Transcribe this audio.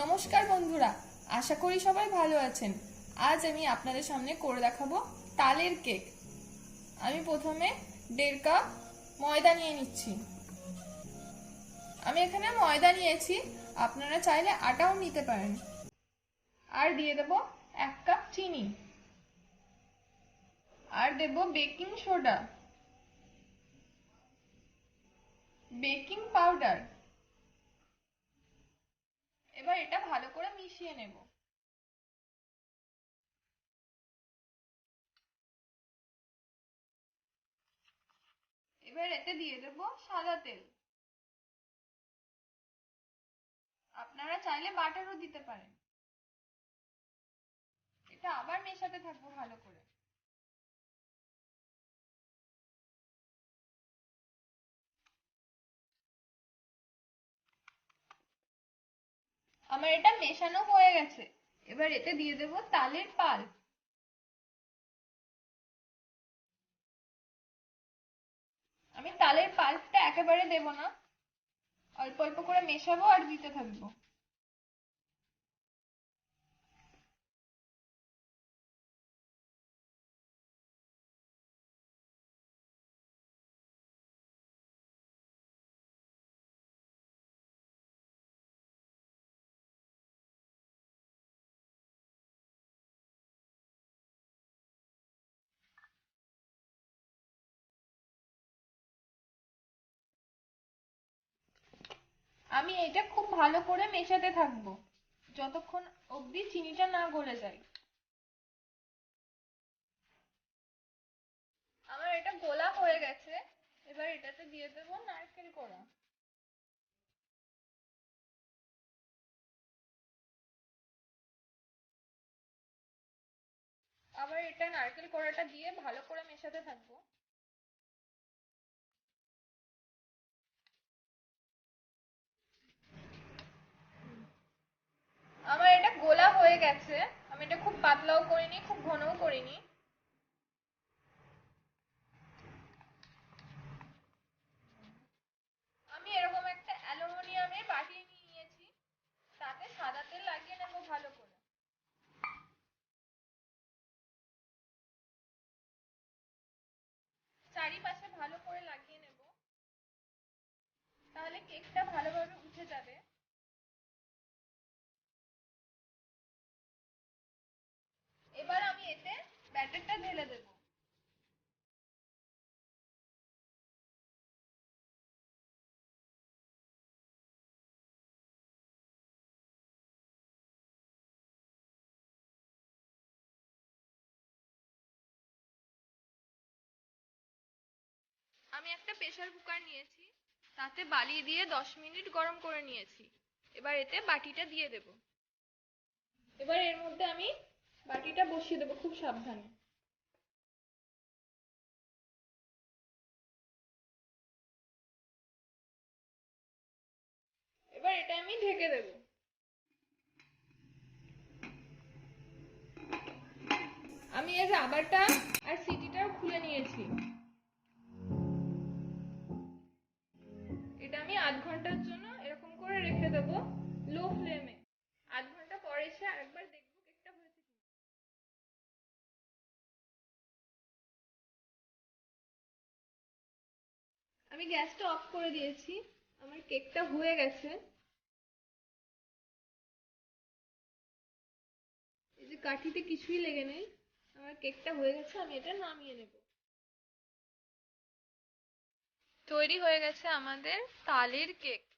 নমস্কার বন্ধুরা, আশা করি সবাই ভালো আছেন। আজ আমি আপনাদের সামনে করে দেখাবো তালের কেক। আমি প্রথমে দেড় কাপ ময়দা নিয়ে নিচ্ছি। আমি এখানে ময়দা নিয়েছি, আপনারা চাইলে আটাও নিতে পারেন। আর দিয়ে দেব এক কাপ চিনি। আর দেব বেকিং সোডা। Baking powder. এবার এটা ভালো করে মিশিয়ে নেব। এবার এতে দিয়ে দেব সাদা তেল। আপনারা চাইলে বাটারও দিতে পারেন। এটা আবার মেশাতে থাকব ভালো করে। আমার এটা মেশানো হয়ে গেছে। এবার এতে দিয়ে দেব তালের পাল। আমি তালের পাল্পটা একেবারে দেবো না। অল্প অল্প করে মেশাবো আর দিতে থাকব। আমি এটা খুব ভালো করে মেশাতে থাকব। যতক্ষণ অবধি চিনিটা না গলে যায়। আমার এটা গোলা হয়ে গেছে। এবার এটাতে দিয়ে দেবো নারকেল কোড়া। আবার এটা নারকেল কোড়াটা দিয়ে ভালো করে মেশাতে থাকব আমার এটা গোলা হয়ে গেছে। আমি এটা খুব পাতলাও করিনি, খুব ঘনও করিনি। আমি এরকম একটা অ্যালুমিনিয়ামের বাটি নিয়ে নিয়েছি, তাতে সাদা তেল লাগিয়ে নেব ভালো করে। চারিপাশে ভালো করে লাগিয়ে নেব। তাহলে কেকটা ভালোভাবে ব্যাটারটা ঢেলে দেব। আমি একটা প্রেসার কুকার নিয়েছি, তাতে বালি দিয়ে দশ মিনিট গরম করে নিয়েছি। এবার এতে বাটিটা দিয়ে দেব। এবার এর মধ্যে আমি বাটিটা বসিয়ে দেবো খুব সাবধানে। এটা আমি ঢেকে দেব। আমি এর রাবারটা আর সিটিটাও খুলে নিয়েছি। এটা আমি আধ ঘণ্টার জন্য এরকম করে রেখে দেবো লো ফ্লেমে। আধ ঘণ্টা পরে এসে আরেকবার দেখব কেকটা হয়েছে আমি গ্যাসটা অফ করে দিয়েছি। আমার কেকটা হয়ে গেছে। কাঠিতে কিছুই লেগে নেই। আমার কেকটা হয়ে গেছে, আমি এটা নামিয়ে নেব। তৈরি হয়ে গেছে আমাদের তালের কেক।